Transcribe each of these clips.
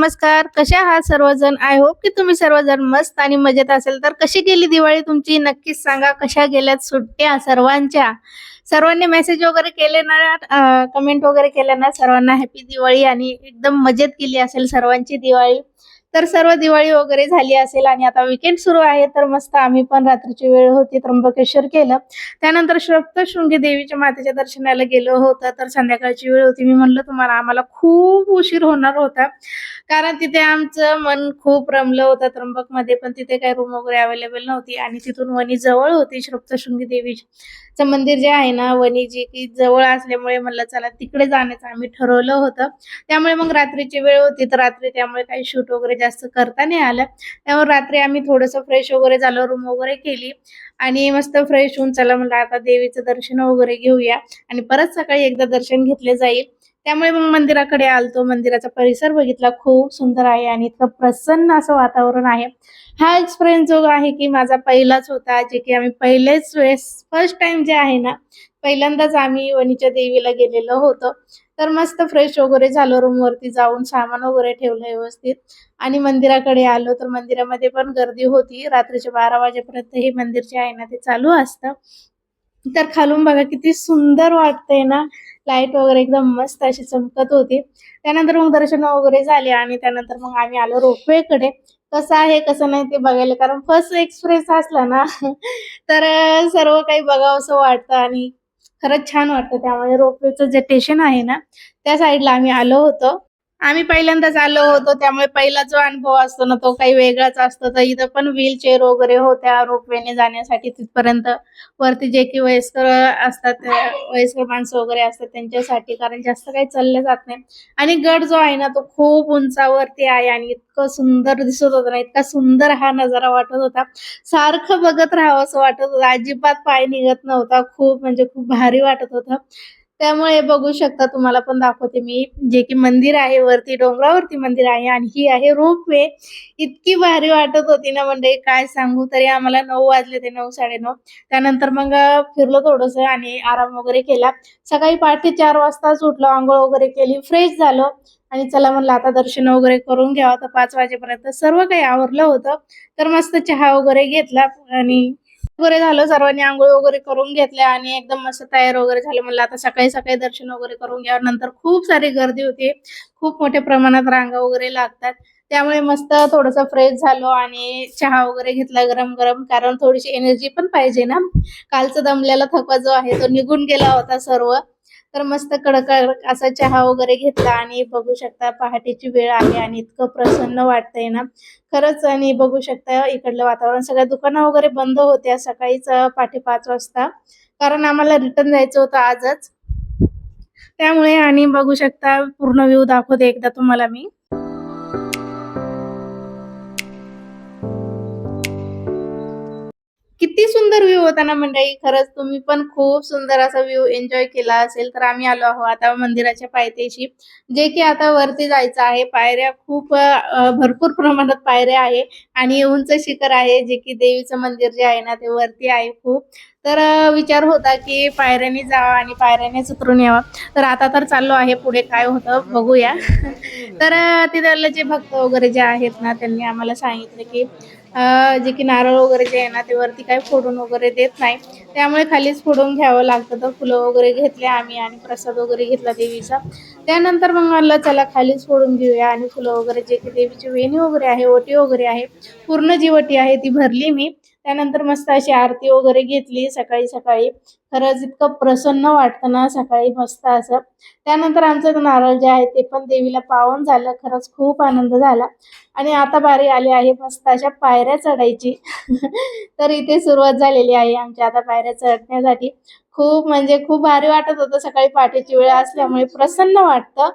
नमस्कार कशा आहात सर्वजण? आय होप की तुम्ही सर्वजण मस्त आणि मजेत असेल. तर कशी गेली दिवाळी तुमची? नक्कीच सांगा कशा गेल्यात सुट्ट्या सर्वांच्या? सर्वांनी मेसेज वगैरे केले ना कमेंट वगैरे केल्या ना सर्वांना हॅपी दिवाळी आणि एकदम मजेत केली असेल सर्वांची दिवाळी. तर सर्व दिवाळी वगैरे झाली असेल आणि आता विकेंड सुरू आहे तर मस्त आम्ही पण रात्रीची वेळ होती त्र्यंबकेश्वर केलं. त्यानंतर सप्तशृंगी देवीच्या मातेच्या दर्शनाला गेलो होतं तर संध्याकाळची वेळ होती. मी म्हणलं तुम्हाला आम्हाला खूप उशीर होणार होता. कारण तिथे आमचं मन खूप रमलं होतं त्र्यंबकमध्ये पण तिथे काही रूम वगैरे अवेलेबल नव्हती. आणि तिथून वणी जवळ होती श्रुप्तशृंगी देवीचं मंदिर जे आहे ना वणी जी की जवळ असल्यामुळे म्हणलं चला तिकडे जाण्याचं आम्ही ठरवलं होतं. त्यामुळे मग रात्रीची वेळ होती तर रात्री त्यामुळे काही शूट वगैरे जास्त करता नाही आलं. त्यामुळे रात्री आम्ही थोडंसं फ्रेश वगैरे झालो रूम वगैरे केली. आणि मस्त फ्रेश होऊन चला म्हणलं आता देवीचं दर्शन वगैरे घेऊया. आणि परत सकाळी एकदा दर्शन घेतले जाईल. त्यामुळे मग मंदिराकडे आलतो. मंदिराचा परिसर बघितला. खूप सुंदर आहे आणि इतकं प्रसन्न असं वातावरण आहे. हा एक्सपिरियन्स जो आहे की माझा पहिलाच होता जे की आम्ही पहिलेच वेळेस फर्स्ट टाइम जे आहे ना पहिल्यांदाच आम्ही वणीच्या देवीला गेलेलो होतो. तर मस्त फ्रेश वगैरे झालो. रूम वरती जाऊन सामान वगैरे ठेवलं व्यवस्थित. आणि मंदिराकडे आलो. तर मंदिरामध्ये पण गर्दी होती. रात्रीच्या बारा वाजेपर्यंत हे मंदिर जे आहे ना ते चालू असतं. तर खालून बघा किती सुंदर वाटतंय ना. लाइट वगैरे एकदम मस्त अशी चमकत होती. त्यानंतर मग दर्शन वगैरे झाले आणि त्यानंतर मग आम्ही आलो रोपवे कडे कसं आहे कसं नाही ते बघायला कारण फर्स्ट एक्सप्रेस असला ना. तर सर्व काही बघावंसं वाटतं आणि खरंच छान वाटतं. त्यामुळे रोपवेचं जे स्टेशन आहे ना त्या साईडला आम्ही आलो होतो. आम्ही पहिल्यांदाच आलो होतो त्यामुळे पहिला जो अनुभव असतो ना तो काही वेगळाच असतो. तर इथं पण व्हीलचेअर वगैरे होत्या रोपवेने जाण्यासाठी तिथपर्यंत. वरती जे की वयस्कर असतात त्या वयस्कर माणसं वगैरे असतात त्यांच्यासाठी कारण जास्त काही चाललं जात नाही. आणि गड जो आहे ना तो खूप उंचावरती आहे आणि इतकं सुंदर दिसत होतं ना इतका सुंदर हा नजारा वाटत होता. सारखं बघत राहावं असं वाटत होतं. अजिबात पाय निघत नव्हता. खूप म्हणजे खूप भारी वाटत होतं. त्यामुळे बघू शकता तुम्हाला पण दाखवते मी. जे की मंदिर आहे वरती डोंगरावरती मंदिर आहे आणि ही आहे रोपवे. इतकी भारी वाटत होती ना म्हणजे काय सांगू? तरी आम्हाला नऊ वाजले ते नऊ साडेनऊ. त्यानंतर मग फिरलो थोडस आणि आराम वगैरे केला. सकाळी पहाटे चार वाजताच उठलो आंघोळ वगैरे केली फ्रेश झालो. आणि चला म्हणलं आता दर्शन वगैरे करून घ्यावं. तर पाच वाजेपर्यंत सर्व काही आवरलं होतं. तर मस्त चहा वगैरे घेतला आणि वगैरे झालं. सर्वांनी आंघोळ वगैरे करून घेतल्या आणि एकदम मस्त तयार वगैरे झाले. म्हणलं आता सकाळी सकाळी दर्शन वगैरे करून घ्यावं. नंतर खूप सारी गर्दी होती. खूप मोठ्या प्रमाणात रांगा वगैरे लागतात. त्यामुळे मस्त थोडस फ्रेश झालो आणि चहा वगैरे घेतला गरम गरम कारण थोडीशी एनर्जी पण पाहिजे ना. कालचा दमलेला थकवा जो आहे तो निघून गेला होता सर्व. तर मस्त कडक असा चहा वगैरे घेतला आणि बघू शकता पहाटेची वेळ आली आणि इतकं प्रसन्न वाटतंय ना. खरंच आणि बघू शकता इकडलं वातावरण सगळ्या दुकानं वगैरे बंद होत्या सकाळीच पाठी पहाटे पाच वाजता. कारण आम्हाला रिटर्न जायचं होतं आजच. त्यामुळे आणि बघू शकता पूर्ण व्ह्यू दाखवते एकदा तुम्हाला मी. किती सुंदर व्ह्यू होता ना मंडळी. खरंच तुम्ही पण खूप सुंदर असा व्ह्यू एन्जॉय केला असेल तर आम्ही आलो आहोत आता मंदिराच्या पायथ्याशी. जे की आता वरती जायचं आहे. पायऱ्या खूप भरपूर प्रमाणात पायऱ्या आहे आणि उंच शिखर आहे जे की देवीचं मंदिर जे आहे ना ते वरती आहे खूप. तर विचार होता की पायऱ्याने जावा आणि पायऱ्यानेच उतरून यावा. तर आता तर चाललो आहे. पुढे काय होतं बघूया. तर तिथले जे भक्त वगैरे जे आहेत ना त्यांनी आम्हाला सांगितलं की जे की नारळ वगैरे जे आहे ना ते वरती काही फोडून वगैरे देत नाही. त्यामुळे खालीच फोडून घ्यावं लागतं तर फुलं वगैरे घेतले आम्ही आणि प्रसाद वगैरे घेतला देवीचा. त्यानंतर मग म्हणलं चला खालीच फोडून घेऊया आणि फुलं वगैरे जे की देवीची वेणी वगैरे आहे ओटी वगैरे आहे पूर्ण जी ओटी आहे ती भरली मी. त्यानंतर मस्त अशी आरती वगैरे घेतली सकाळी सकाळी. खरंच इतकं प्रसन्न वाटतं ना सकाळी मस्त असं. त्यानंतर आमचं नारळ जे आहे ते पण देवीला पावन झालं. खरंच खूप आनंद झाला. आणि आता बारी आली आहे मस्त अशा पायऱ्या चढायची. तर इथे सुरुवात झालेली आहे आमच्या आता पायऱ्या चढण्यासाठी. खूप म्हणजे खूप भारी वाटत होतं सकाळी पाठीची वेळ असल्यामुळे प्रसन्न वाटतं.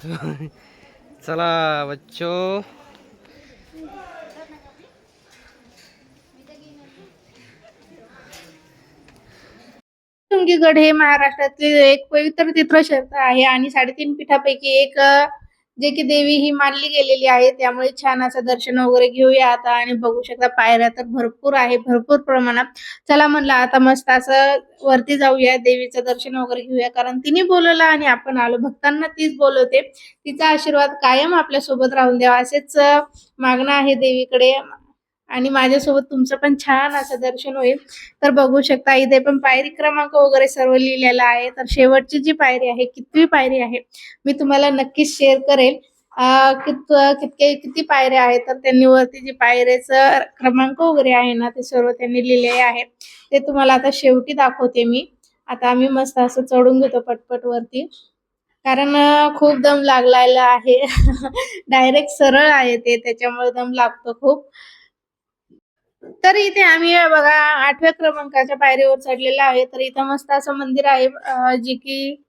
चला बच्चो. शृंगीगड हे महाराष्ट्रातील एक पवित्र तीर्थक्षेत्र आहे आणि साडेतीन पीठापैकी एक जे की देवी ही मानली गेलेली आहे त्यामुळे छान असं दर्शन वगैरे घेऊया आता आणि बघू शकता पायऱ्या तर भरपूर आहे भरपूर प्रमाणात. चला म्हणलं आता मस्त असं वरती जाऊया देवीचं दर्शन वगैरे घेऊया. कारण तिने बोलवलं आणि आपण आलो. भक्तांना तीच बोलवते. तिचा आशीर्वाद कायम आपल्यासोबत राहून द्यावा असेच मागणं आहे देवीकडे. आणि माझ्यासोबत तुमचं पण छान असं दर्शन होईल. तर बघू शकता इथे पण पायरी क्रमांक वगैरे सर्व लिहिलेला आहे. तर शेवटची जी पायरी आहे कितवी पायरी आहे मी तुम्हाला नक्कीच शेअर करेल. कित कितके किती पायऱ्या आहेत तर त्यांनी वरती जे पायऱ्याचं क्रमांक वगैरे आहे ना ते सर्व त्यांनी लिहिलेले आहे. ते तुम्हाला आता शेवटी दाखवते मी. आता आम्ही मस्त असं चढून घेतो पटपट वरती. कारण खूप दम लागलेला आहे. डायरेक्ट सरळ आहे ते त्याच्यामुळे दम लागतो खूप. तर इथे आम्ही बघा आठव्या क्रमांकाच्या पायरीवर चढलेला आहे. तर इथं मस्त असं मंदिर आहे जे की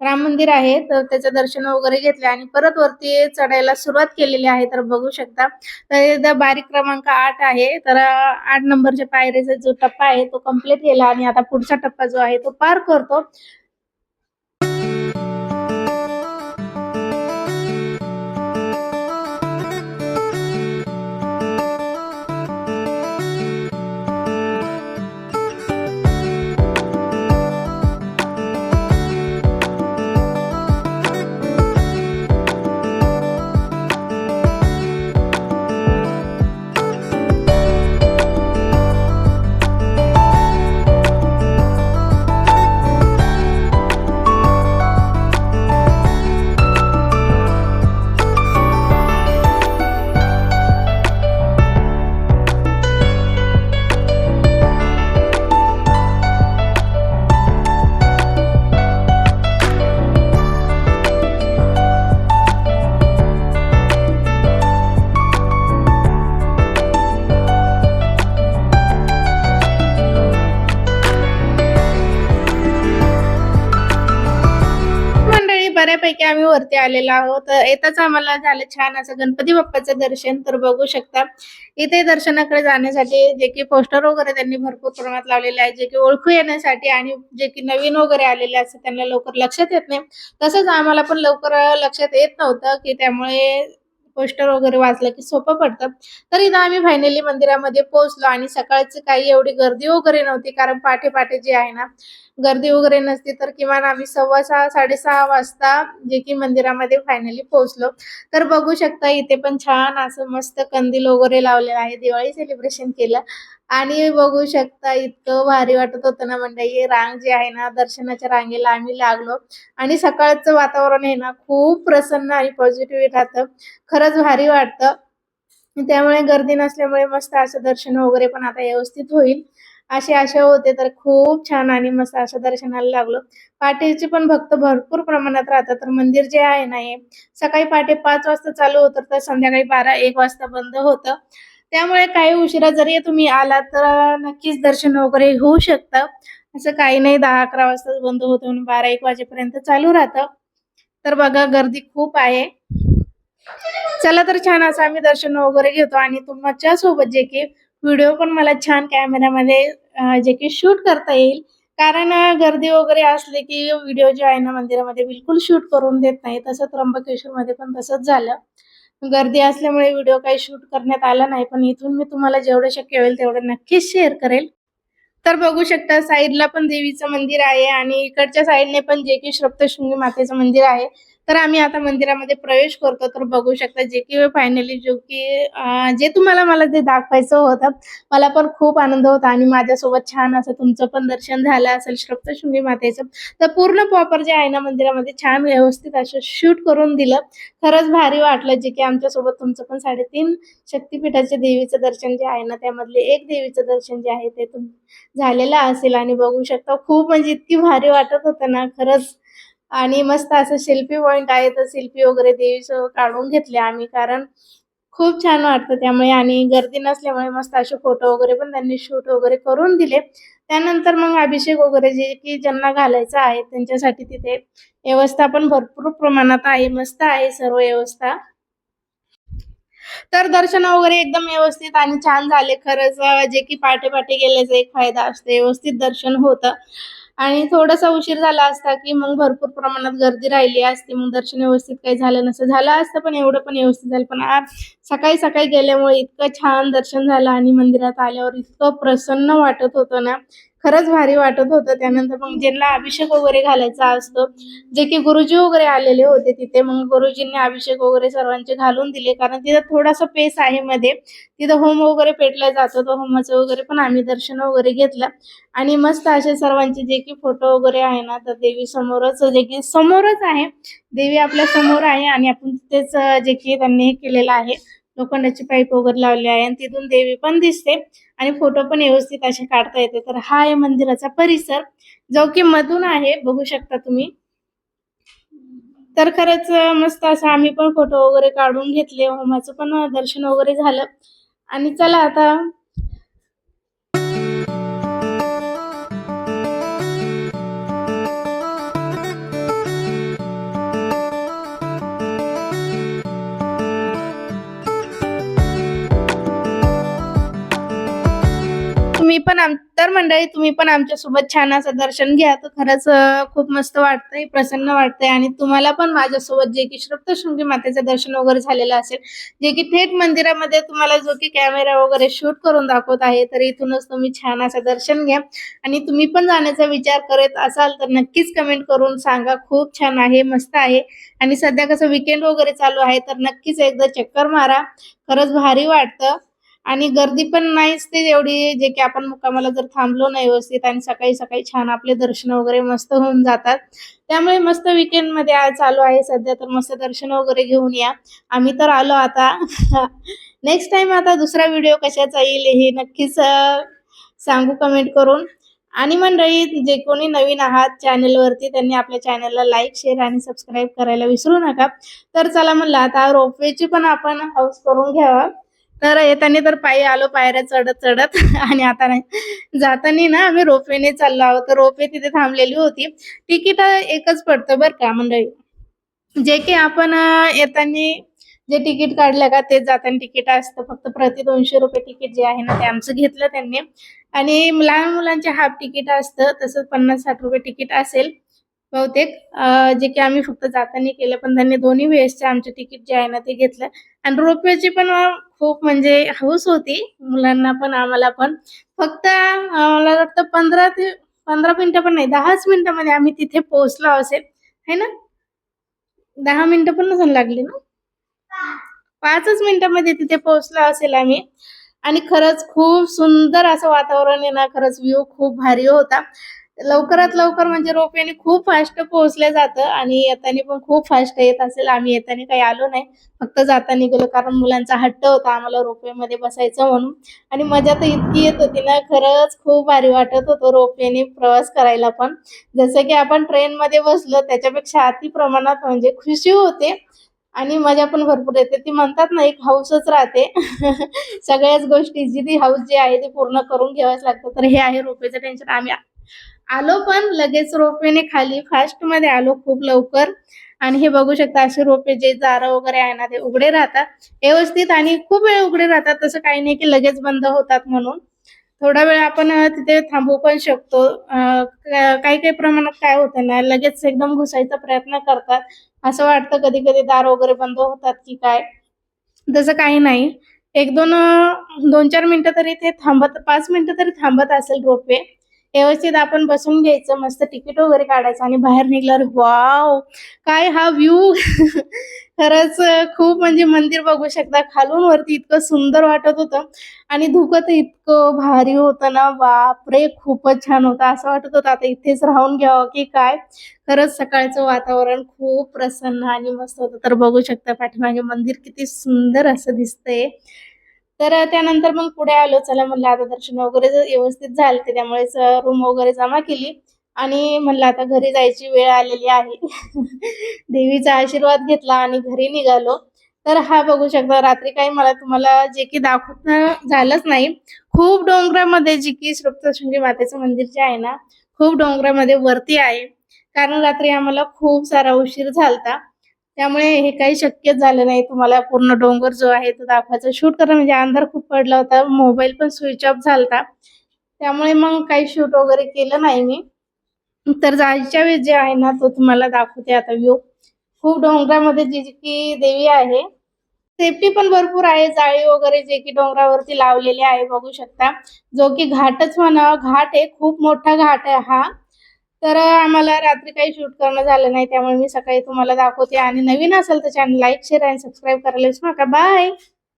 राम मंदिर आहे. तर त्याचं दर्शन वगैरे घेतलं आणि परत वरती चढायला सुरुवात केलेली आहे. तर बघू शकता. तर इथं बारीक क्रमांक आठ आहे. तर आठ नंबरच्या पायरीचा जो टप्पा आहे तो कंप्लीट केला आणि आता पुढचा टप्पा जो आहे तो पार करतो. मंडळी आम्ही वरती आलेलो आहोत. येताच आम्हाला झालं छान असं गणपती बाप्पाचं दर्शन. तर बघू शकता इथे दर्शनाकडे जाण्यासाठी जे की पोस्टर वगैरे त्यांनी भरपूर प्रमाणात लावलेले आहे जे की ओळखू येण्यासाठी आणि जे की नवीन वगैरे आलेले असतात त्यांना लवकर लक्षात येत नाही. तसंच आम्हाला पण लवकर लक्षात येत नव्हतं की त्यामुळे पोस्टर वगैरे वाचलं की सोपं पडतं. तर इथं आम्ही फायनली मंदिरामध्ये पोहोचलो आणि सकाळची काही एवढी गर्दी वगैरे नव्हती कारण पाठे पाठे जे आहे ना गर्दी वगैरे नसती तर किमान आम्ही सव्वा सहा साडेसहा वाजता जे की मंदिरामध्ये फायनली पोहोचलो. तर बघू शकता इथे पण छान असं मस्त कंदील वगैरे लावलेलं आहे. दिवाळी सेलिब्रेशन केलं. आणि बघू शकता इतकं भारी वाटत होतं ना मंडळी. रांग जी आहे ना दर्शनाच्या रांगेला आम्ही लागलो. आणि सकाळचं वातावरण आहे ना खूप प्रसन्न आणि पॉझिटिव्ह राहतं. खरंच भारी वाटतं. त्यामुळे गर्दी नसल्यामुळे मस्त असं दर्शन वगैरे पण आता व्यवस्थित होईल. अशी आशा होते तर खूप छान आणि मस्त असं दर्शनाला लागलो. पहाटेचे पण भक्त भरपूर प्रमाणात राहतात तर मंदिर जे आहे ना हे सकाळी पहाटे पाच वाजता चालू होतं तर संध्याकाळी बारा एक वाजता बंद होतं. त्यामुळे काही उशिरा जरी तुम्ही आलात तर नक्कीच दर्शन वगैरे होऊ शकतं. असं काही नाही दहा अकरा वाजता बंद होतं म्हणून बारा एक वाजेपर्यंत चालू राहतं. तर बघा गर्दी खूप आहे. चला तर छान असं आम्ही दर्शन वगैरे घेतो आणि तुमच्यासोबत जे की व्हिडिओ पण मला छान कॅमेऱ्यामध्ये जे की शूट करता येईल. कारण गर्दी वगैरे असले की व्हिडिओ जे आहे ना मंदिरामध्ये बिलकुल शूट करून देत नाही. तसं त्र्यंबकेश्वर मध्ये पण तसंच झालं. गर्दी असल्यामुळे व्हिडिओ काही शूट करण्यात आला नाही पण इथून मी तुम्हाला जेवढं शक्य होईल तेवढं नक्कीच शेअर करेल. तर बघू शकता साईडला पण देवीचं मंदिर आहे आणि इकडच्या साईडने पण जे की श्रप्तशृंगी मातेचं मंदिर आहे. तर आम्ही आता मंदिरामध्ये प्रवेश करतो. तर बघू शकता जे की फायनली जो की जे तुम्हाला मला ते दाखवायचं होतं मला पण खूप आनंद होता आणि माझ्यासोबत छान असं तुमचं पण दर्शन झालं असेल सप्तशृंगी मातेचं तर पूर्ण प्रॉपर जे आहे ना मंदिरामध्ये छान व्यवस्थित असं शूट करून दिलं. खरंच भारी वाटलं जे की आमच्यासोबत तुमचं पण साडेतीन शक्तिपीठाच्या देवीचं दर्शन जे आहे ना त्यामधले एक देवीचं दर्शन जे आहे ते तुम झालेलं असेल आणि बघू शकता खूप म्हणजे इतकी भारी वाटत होतं ना खरंच. आणि मस्त असं शिल्पी पॉइंट आहे तर शिल्पी वगैरे देवीचं काढून घेतले आम्ही कारण खूप छान वाटतं त्यामुळे. आणि गर्दी नसल्यामुळे मस्त असे फोटो वगैरे पण त्यांनी शूट वगैरे करून दिले. त्यानंतर मग अभिषेक वगैरे जे की ज्यांना घालायचं आहे त्यांच्यासाठी तिथे व्यवस्था पण भरपूर प्रमाणात आहे मस्त आहे सर्व व्यवस्था. तर दर्शन वगैरे एकदम व्यवस्थित आणि छान झाले. खरंच जे की पाठे पाठे गेल्याचा एक फायदा असतो व्यवस्थित दर्शन होतं. आणि थोडासा उशीर झाला असता की मग भरपूर प्रमाणात गर्दी राहिली असती मग दर्शन व्यवस्थित काही झालं नसतं. झालं असतं पण एवढं पण व्यवस्थित झालं. पण आज सकाळी सकाळी गेल्यामुळे इतकं छान दर्शन झालं आणि मंदिरात आल्यावर इतकं प्रसन्न वाटत होतं ना. खरंच भारी वाटत होतं. त्यानंतर मग ज्यांना अभिषेक वगैरे घालायचा असतो. जे की गुरुजी वगैरे आलेले होते तिथे. मग गुरुजींनी अभिषेक वगैरे सर्वांचे घालून दिले. कारण तिथं थोडासा पेस आहे मध्ये. तिथं होम वगैरे पेटला जातो. तर होमाचं वगैरे पण आम्ही दर्शन वगैरे घेतलं. आणि मस्त असे सर्वांचे जे की फोटो वगैरे आहे ना तर देवी समोरच जे की समोरच आहे. देवी आपल्यासमोर आहे आणि आपण तिथेच जे की त्यांनी हे केलेलं आहे. लोखंडाची पाईप वगैरे लावली आहे आणि तिथून देवी पण दिसते आणि फोटो पण व्यवस्थित असे काढता येते. तर हा आहे मंदिराचा परिसर. जो की मधून आहे बघू शकता तुम्ही. तर खरंच मस्त असं आम्ही पण फोटो वगैरे काढून घेतले. होमाचं पण दर्शन वगैरे झालं. आणि चला आता पण आम तर मंडळी तुम्ही पण आमच्यासोबत छान असं दर्शन घ्या. तर खरंच खूप मस्त वाटतंय प्रसन्न वाटतंय. आणि तुम्हाला पण माझ्यासोबत जे की श्रुप्तशृंगी मातेचं दर्शन वगैरे झालेलं असेल जे की थेट मंदिरामध्ये तुम्हाला जो की कॅमेरा वगैरे शूट करून दाखवत आहे तर इथूनच तुम्ही छान असं दर्शन घ्या. आणि तुम्ही पण जाण्याचा विचार करत असाल तर नक्कीच कमेंट करून सांगा. खूप छान आहे मस्त आहे. आणि सध्या कसं विकेंड वगैरे चालू आहे तर नक्कीच एकदा चक्कर मारा. खरंच भारी वाटतं. आणि गर्दी पण नाहीच ते एवढी जे की आपण मुक्कामाला जर थांबलो नाही व्यवस्थित आणि सकाळी सकाळी छान आपले दर्शन वगैरे मस्त होऊन जातात. त्यामुळे मस्त विकेंडमध्ये आज चालू आहे सध्या तर मस्त दर्शन वगैरे घेऊन या. आम्ही तर आलो आता. नेक्स्ट टाइम आता दुसरा व्हिडिओ कशाचा येईल हे नक्कीच सांगू कमेंट करून. आणि मंडळी जे कोणी नवीन आहात चॅनलवरती त्यांनी आपल्या चॅनलला लाईक शेअर आणि सबस्क्राईब करायला विसरू नका. तर चला म्हणलं आता रोपवेची पण आपण हाऊस करून घ्यावा. तर येताना तर पायी आलो पायऱ्या चढत चढत. आणि आता नाही. जाताना ना आम्ही रोपवेने चाललो आहोत. रोपवे तिथे थांबलेली होती. तिकीट एकच पडतं बरं का मंडळी? जे की आपण येताना जे तिकीट काढलं का ते जाताना तिकीट असतं. फक्त प्रति दोनशे रुपये तिकीट जे आहे ना ते आमचं घेतलं त्यांनी. आणि लहान मुलांचे हाफ तिकीट असतं. तसंच पन्नास साठ रुपये तिकीट असेल. बहुतेक जे की आम्ही फक्त जाताना केलं पण त्यांनी दोन्ही वेळेसचे आमचे तिकीट जे आहे ना ते घेतलं. आणि रोपवेची पण खूप म्हणजे हौस होती. मुलांना पण आम्हाला पण. फक्त मला वाटतं पंधरा ते पंधरा मिनिटं पण नाही दहाच मिनिटामध्ये आम्ही तिथे पोहोचलो असेल. है ना? दहा मिनिटं पण नसून लागली ना? पाचच मिनिटामध्ये तिथे पोहोचलो असेल आम्ही. आणि खरंच खूप सुंदर असं वातावरण आहे ना खरंच व्ह्यू खूप भारी होता. लवकरात लवकर म्हणजे रोपवेने खूप फास्ट पोहोचलं जातं आणि येताना पण खूप फास्ट येत असेल. आम्ही येताना काही आलो नाही. फक्त जाताना गेलो कारण मुलांचा हट्ट होता आम्हाला रोपवेमध्ये बसायचं म्हणून. आणि मजा तर इतकी येत होती ना खरंच खूप भारी वाटत होतं रोपवेने प्रवास करायला पण. जसं की आपण ट्रेनमध्ये बसलो त्याच्यापेक्षा अति प्रमाणात म्हणजे खुशी होते आणि मजा पण भरपूर येते. ती म्हणतात ना एक हाऊसच राहते. सगळ्याच गोष्टी जी ती हाऊस जी आहे ती पूर्ण करून घ्यावंच लागतं तर हे आहे रोपेचं टेन्शन आम्ही आलो पण लगेच रोपवेने खाली. फास्टमध्ये आलो खूप लवकर. आणि हे बघू शकता असे रोपे जे दारं वगैरे आहे ना ते उघडे राहतात. व्यवस्थित आणि खूप वेळ उघडे राहतात. तसं काही नाही की लगेच बंद होतात म्हणून. थोडा वेळ आपण तिथे थांबू पण शकतो. काही काही प्रमाणात काय होतं ना लगेच एकदम घुसायचा प्रयत्न करतात. असं वाटतं कधी कधी दार वगैरे बंद होतात की काय. तसं काही नाही. एक दोन दोन चार मिनिटं तरी ते थांबत पाच मिनिटं तरी थांबत असेल रोपवे. व्यवस्थित आपण बसून घ्यायचं मस्त तिकीट वगैरे काढायचं आणि बाहेर निघल्यावर वाव! काय हा व्ह्यू खरंच खूप म्हणजे मंदिर बघू शकता. खालून वरती इतकं सुंदर वाटत होतं. आणि धुकं तर इतकं भारी होतं ना. बापरे! खूपच छान होतं. असं वाटत होतं आता इथेच राहून घ्यावं की काय? खरंच सकाळचं वातावरण खूप प्रसन्न आणि मस्त होतं. तर बघू शकता पाठीमागे मंदिर किती सुंदर असं दिसतंय. तर त्यानंतर मग पुढे आलो. चला म्हणलं आता दर्शन वगैरे व्यवस्थित झालं त्यामुळे रूम वगैरे जमा केली. आणि म्हणलं आता घरी जायची वेळ आलेली आहे. देवीचा आशीर्वाद घेतला आणि घरी निघालो. तर हा बघू शकता रात्री काही मला तुम्हाला जे की दाखवत झालंच नाही. खूप डोंगरामध्ये जे की श्रुप्तशृंगी मातेचं मंदिर जे आहे ना खूप डोंगरामध्ये वरती आहे. कारण रात्री आम्हाला खूप सारा उशीर झालता. त्यामुळे हे काही शक्यच झालं नाही. तुम्हाला पूर्ण डोंगर जो आहे तो दाखवायचा शूट करणं म्हणजे अंधार खूप पडला होता. मोबाईल पण स्विच ऑफ झालता. त्यामुळे मग काही शूट वगैरे केलं नाही मी. तर जायच्या वेळेस जे आहे ना तो तुम्हाला दाखवते आता व्ह्यू खूप डोंगरामध्ये जी जी की देवी आहे. सेफ्टी पण भरपूर आहे. जाळी वगैरे जे की डोंगरावरती लावलेली आहे बघू शकता. जो की घाटच म्हणा घाट आहे. खूप मोठा घाट आहे हा. तर आम्हाला रात्री काही शूट करणं झालं नाही त्यामुळे मी सकाळी तुम्हाला दाखवते. आणि नवीन असेल तर चॅनल लाईक शेअर आणि सबस्क्राईब करायला विसरू नका. बाय